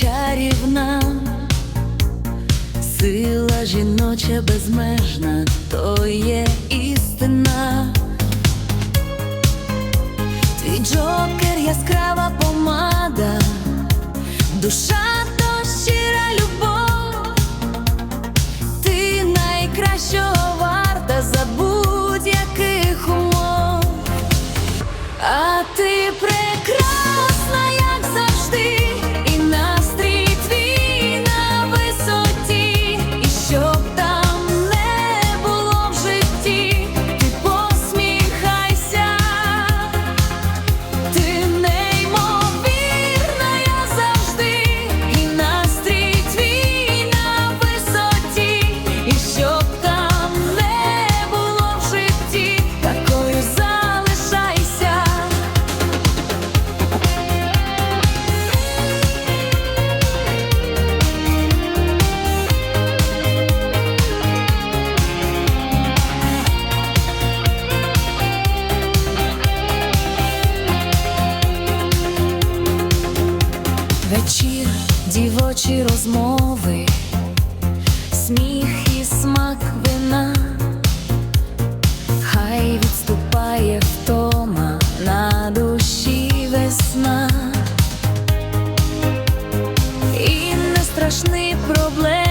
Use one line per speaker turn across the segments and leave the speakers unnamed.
чарівна, сила жіноча безмежна, то є істина, твій джокер яскрава помада, душа то любов, ти найкращого варта за будь-яких умов, а ти Вечір, дівочі розмови, сміх і смак вина, хай відступає втома на душі весна, і не страшний проблеми,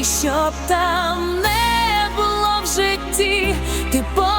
і щоб там не було в житті, ти посміхайся.